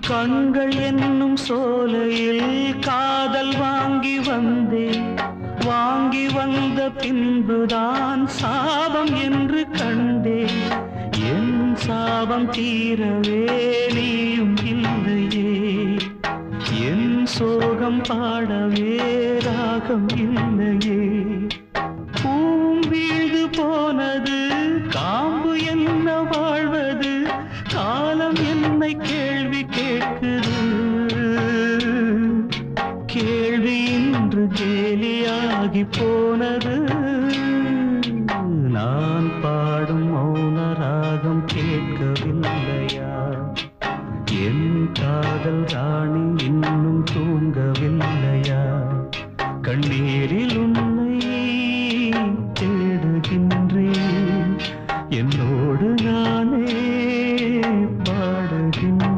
கண்கள் என்னும் சோலையில் காதல் வாங்கி வந்தேன். வாங்கி வந்த பின்புதான் சாபம் என்று கண்டேன். என் சாபம் தீரவே நீயும் இல்லையே. என் சோகம் பாடவே ராகம் இல்லையே. பூம் வீழ்ந்து போனது காம்பு என்ன வாழ்வது காலம் என்னை கே இன்று கேலியாகி போனது. நான் பாடும் மௌன ராகம் கேட்கவில்லையா? என் காதல் ராணி இன்னும் தூங்கவில்லையா? கண்ணீரில் உன்னை தேடுகின்றேன். என்னோடு நானே பாடுகின்றேன்.